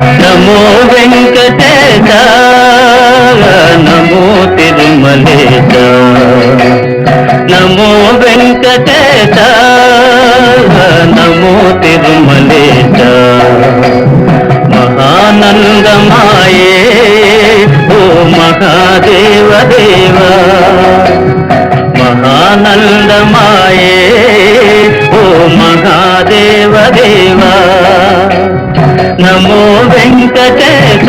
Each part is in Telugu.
నమో వెంకటేశ నమో తిరుమలేశ. నమో వెంకటేశ నమో తిరుమలేశ. మహానందమాయే ఓ మహాదేవ దేవా. మహానందమాయే ఓ మహాదేవ దేవా. నమో వెంకటేశ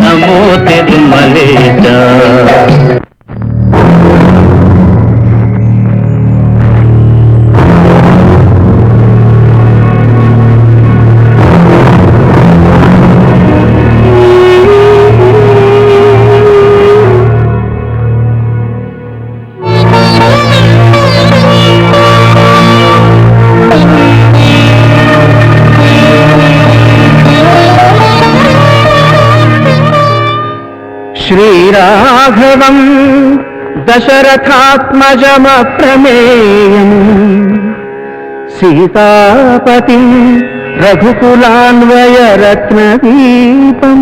నమో తిరుమలేశ. శ్రీరాఘవం దశరథాత్మజమప్రమేయం. సీతాపతి రఘుకులాన్వయరత్నదీపం.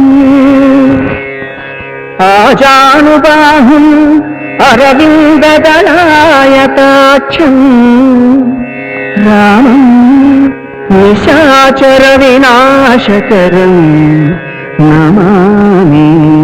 ఆజానుబాహుం అరవిందదళాయతాక్షం. రామం నిశాచర వినాశకరం నమామి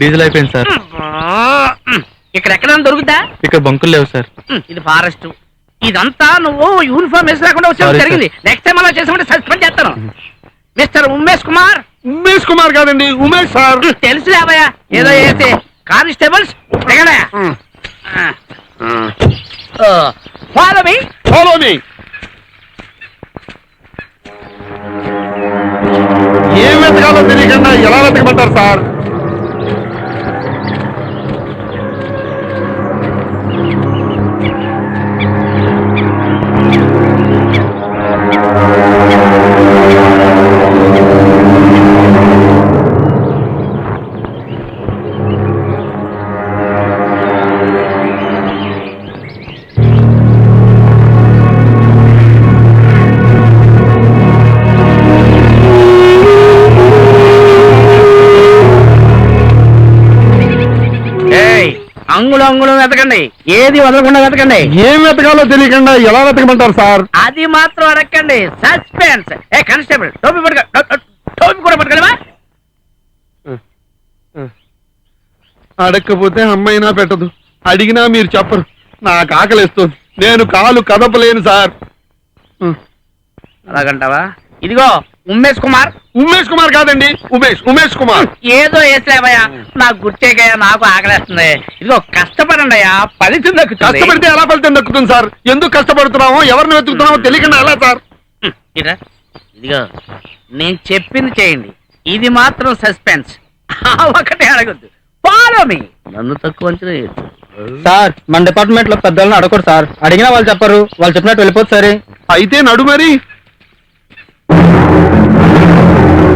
డీజిల్ అయిపోయింది సార్. ఇక్కడ ఎక్కడ దొరుకుతా ఇక్కడ బంకులు లేవు సార్. ఇది ఫారెస్ట్. ఇదంతా నువ్వు యూనిఫామ్ వేసి రాకుండా వచ్చే జరిగింది. నెక్స్ట్ టైం అలా చేసామంటే సస్పెండ్ చేస్తాను. మిస్టర్ ఉమేష్ కుమార్? ఉమేష్ కుమార్ కాదండి ఉమేష్ సార్. తెలుసు లేవయ్యా. ఏదో చేస్తే. Constables follow me. అంగుళం వెతకండి. ఏది వదలకుండా వెతకండి. ఏం వెతకాలో తెలియకుండా ఎలా వెతకమంటారు సార్? అది మాత్రం అడగండి. సస్పెన్స్. ఏ కానిస్టేబుల్ టోపీ పట్టుకో టోపీ కూడా పట్టుకోలేవా? అడగకపోతే అమ్మైనా పెట్టదు. అడిగినా మీరు చెప్పరు. నాకు ఆకలిస్తుంది. నేను కాలు కదపలేను సార్. అలాగంటావా? ఇదిగో ఉమేష్ కుమార్? ఉమేష్ కుమార్ కాదండి ఉమేష్ ఉమేష్ కుమార్. ఏదో వేసావయ్యా నాకు గుర్తేకయ్యా నాకు ఆకలేస్తుంది. ఇదిగో కష్టపడండి అయ్యా ఫలితం దక్కుతుంది. కష్టపడితే ఎలా ఫలితం దక్కుతుంది సార్? ఎందుకు కష్టపడుతున్నామో ఎవరిని వెతుకుతున్నామో తెలియకుండా ఎలా సార్? ఇదిగో నేను చెప్పింది చేయండి. ఇది మాత్రం సస్పెన్స్. ఒకటే అడగద్దు. ఫాలో మీ నన్ను తక్కువ అంచనా. సార్ మన డిపార్ట్మెంట్లో పెద్దలను అడగరు సార్. అడిగినా వాళ్ళు చెప్పరు. వాళ్ళు చెప్పినట్టు వెళ్ళిపోతుంది సరే. అయితే నడు మరి. よし!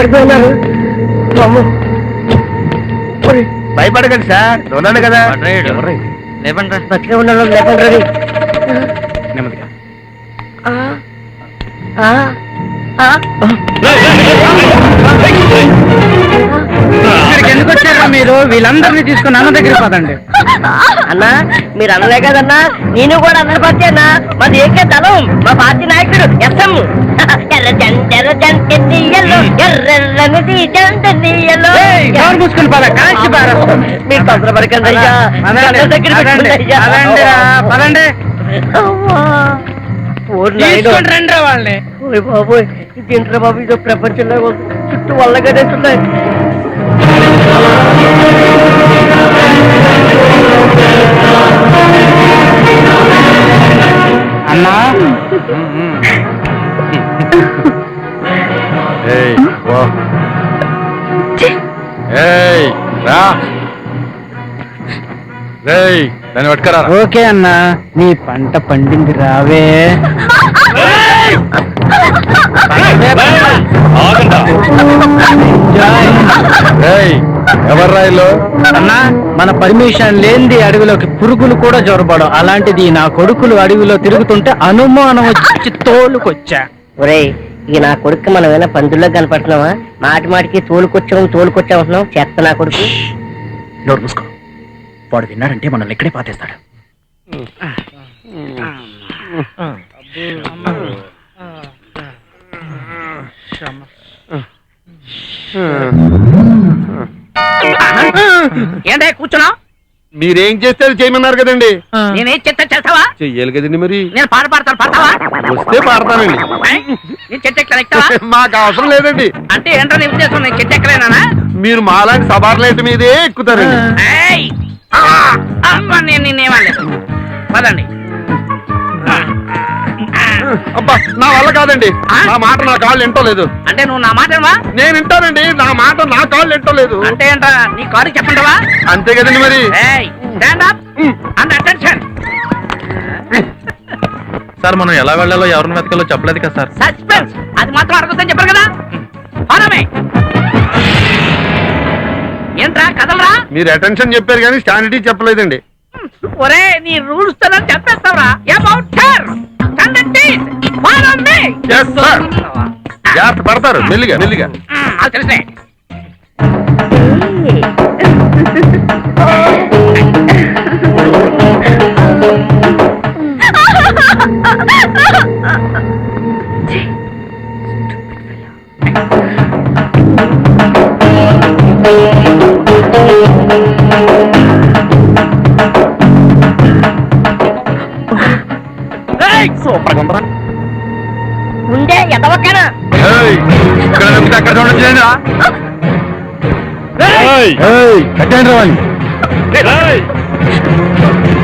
ఎవరు ఇలా పడిపోయినారు అమ్మో. ఒరేయ్, భయపడకండి సార్. ఉన్నాను కదా. లేవండి బతికే ఉన్నాను లేకుండా రండి. నెమ్మదిగా. ఆ, ఆ, ఆ. ఇక్కడికి ఎందుకు వచ్చారా మీరు? వీళ్ళందరినీ తీసుకుని అన్న దగ్గరికి పోదండి. అన్నా? మీరు అనలే కదన్నా. నేను కూడా అందరి పార్టీ అన్నా. మాది ఏకే దళం మా పార్టీ నాయకుడు ఎస్ఎం ఎర్ర జంట ఎర్ర జంట ఎల్లో ఎర్రెర్రనిది జంట ఎల్లో ఎవరు మూసుకుని పద. కాల్చి పార మీరు తొందర పడకండి అయ్యా. దగ్గర పదండి. పదండి రండి వాళ్ళని. బాబోయ్ బాబు? ఇదో ప్రపంచంలో. చుట్టూ వల్లగానే ఉన్నాయి అన్నా? దాన్ని పట్టుకరా. ఓకే అన్నా నీ పంట పండింది రావే. ఎవర్రా ఇల్లు అన్నా మన పర్మిషన్ లేనిది అడవిలోకి పురుగులు కూడా జొరబడం అలాంటిది నా కొడుకులు అడవిలో తిరుగుతుంటే అనుమానం వచ్చి తోలుకొచ్చా ఒరేయ్ ఈ నా కొడుకు మనం ఏమైనా పందుల్లో కనపడుతున్నావా మాటి మాటికి తోలుకొచ్చాం తోలుకొచ్చాం అంటున్నాం చెత్త నా కొడుకు నోరు మూసుకో వాడు విన్నాడంటే మనల్ని ఇక్కడే పాతేస్తాడు ఏంటే కూర్చున్నావు మీరేం చేస్తే అది చేయమన్నారు కదండి. నేనేం చెత్త చేస్తావా? చెయ్యాలి కదండి మరి. నేను పాట పాడతాను పాడతావా? వస్తే పాడతానండి. నేను చెట్టు ఎక్కలేను, ఎక్కుతావా మాకు అవసరం లేదండి. అంటే ఏంటో నీ ఉద్దేశం? నేను చెట్టు ఎక్కలేనా మీరు మాలాంటి సబార్లైట్ మీదే ఎక్కుతారండి! ఆ! అమ్మ నేను నిన్నేమలేదు పదండి. అబ్బా నా వల్ల కాదండి. నా మాట నా కాళ్ళు ఎంటో లేదు అంటే నువ్వు నా మాట? నేను వింటానండి నా మాట నా కాళ్ళు ఎంటో లేదు అంటే ఏంటా నీ కారు చెప్పండివా అంతే కదండి మరి. Stand up and attention sir మనం ఎలా వెళ్ళాలో ఎవరిని వెతకాలో చెప్పలేదు కదా సార్. సస్పెన్స్ అది మాత్రం అడగొద్దని చెప్పారు కదా. ఏంట్రా కదలరా? మీరు అటెన్షన్ చెప్పారు కానీ స్టాండిటీ చెప్పలేదండి. ఒరే నీ రూల్స్తో చెప్పేస్తావురా అబౌట్ sir. జాగ్రత్త పడతారు. మెల్లిగా మెల్లిగా. అది తెలిసే ఉండే ఎదవక్కనా ఏయ్, ఇక్కడ నమ్మితే అక్కడ చూడండి కట్టండి.